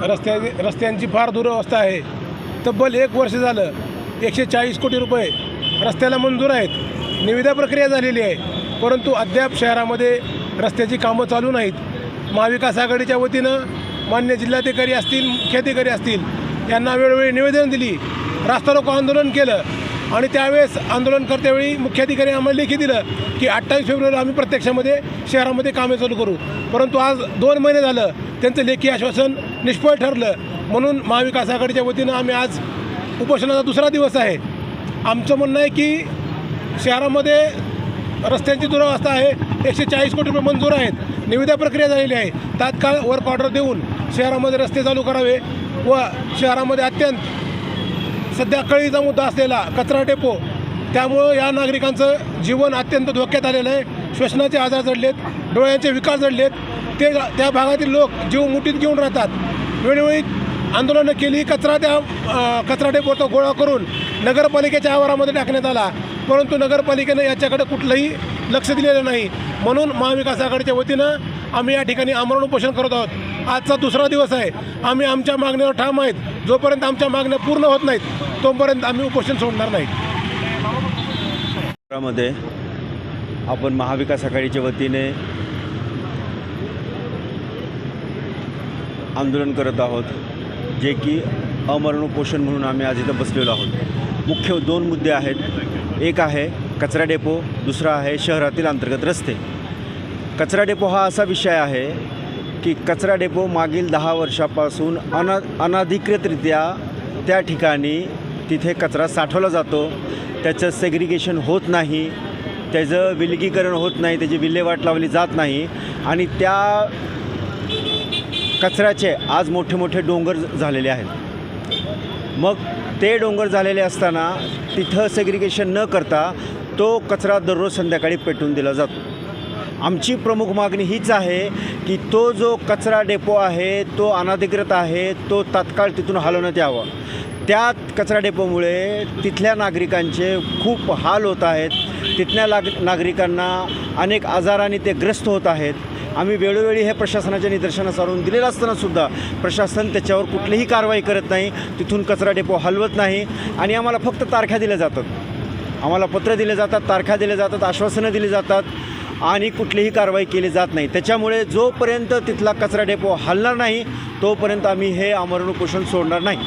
रस्त्या रस्त्यांची फार दुरवस्था आहे. तब्बल एक वर्ष झालं एकशे चाळीस कोटी रुपये रस्त्याला मंजूर आहेत. निविदा प्रक्रिया झालेली आहे. परंतु अद्याप शहरामध्ये रस्त्याची कामं चालू नाहीत. महाविकास आघाडीच्या वतीनं मान्य जिल्हाधिकारी असतील मुख्याधिकारी असतील यांना वेळोवेळी निवेदन दिली. रास्ता रोको आंदोलन केलं. आणि त्यावेळेस आंदोलन करतेवेळी मुख्याधिकारी आम्हाला लेखी दिलं की अठ्ठावीस फेब्रुवारी आम्ही प्रत्यक्षामध्ये शहरामध्ये कामे चालू करू. परंतु आज दोन महिने झालं त्यांचं लेखी आश्वासन निष्फळ ठरलं. म्हणून महाविकास आघाडीच्या वतीनं आम्ही आज उपोषणाचा दुसरा दिवस आहे. आमचं म्हणणं आहे की शहरामध्ये रस्त्यांची दुरावस्था आहे. एकशे चाळीस कोटी रुपये मंजूर आहेत. निविदा प्रक्रिया झालेली आहे. तात्काळ वर्क ऑर्डर देऊन शहरामध्ये रस्ते चालू करावे. व शहरामध्ये अत्यंत सध्या कळीचा मुद्दा असलेला कचरा डेपो त्यामुळं या नागरिकांचं जीवन अत्यंत धोक्यात आलेलं आहे. श्वसनाचे आजार जडलेत डोळ्यांचे विकार जडलेत. ते त्या भागातील लोक जीव मुठीत घेऊन राहतात. वेळोवेळी आंदोलनं केली कचरा त्या कचरा डेपोचा गोळा करून नगरपालिकेच्या आवारामध्ये टाकण्यात आला. परंतु नगरपालिकेनं याच्याकडे कुठलंही लक्ष दिलेलं नाही. म्हणून महाविकास आघाडीच्या वतीनं आम्ही या ठिकाणी आमरण उपोषण करत आहोत. आजचा दुसरा दिवस आहे. आम्ही आमच्या मागण्यावर ठाम आहेत. जोपर्यंत आमच्या मागण्या पूर्ण होत नाहीत तोपर्यंत आम्ही उपोषण सोडणार नाही. मध्ये आपण महाविकास आघाडीच्या वतीने आंदोलन करत आहोत जे की अमरण उपोषण म्हणून आम्ही आज इथं बसलेलो आहोत. मुख्य दोन मुद्दे आहेत. एक आहे कचरा डेपो दुसरा आहे शहरातील अंतर्गत रस्ते. कचरा डेपो हा असा विषय आहे की कचरा डेपो मागील दहा वर्षापासून अन अनधिकृतरित्या त्या ठिकाणी तिथे कचरा साठवला जातो. त्याचं सेग्रिगेशन होत नाही. त्याचं विलगीकरण होत नाही. त्याची विल्हेवाट लावली जात नाही. आणि त्या कचऱ्याचे आज मोठे मोठे डोंगर झालेले आहेत. मग ते डोंगर झालेले असताना तिथं सेग्रिगेशन न करता तो कचरा दररोज संध्याकाळी पेटून दिला जातो. आमची प्रमुख मागणी हीच आहे की तो जो कचरा डेपो आहे तो अनधिकृत आहे तो तात्काळ तिथून हलवण्यात यावा. त्या कचरा डेपोमुळे तिथल्या नागरिकांचे खूप हाल होत आहेत. तिथल्या लाग नागरिकांना अनेक आजाराने ते ग्रस्त होत आहेत. आम्ही वेळोवेळी हे प्रशासनाच्या निदर्शनास आणून दिलेलं असतानासुद्धा प्रशासन त्याच्यावर कुठलीही कारवाई करत नाही. तिथून कचरा डेपो हलवत नाही. आणि आम्हाला फक्त तारख्या दिल्या जातात. आम्हाला पत्र दिले जातात तारखा दिल्या जातात आश्वासनं दिली जातात. आणि कुठलीही कारवाई केली जात नाही. त्याच्यामुळे जोपर्यंत तिथला कचरा डेपो हलणार नाही तोपर्यंत आम्ही हे आमरण उपोषण सोडणार नाही.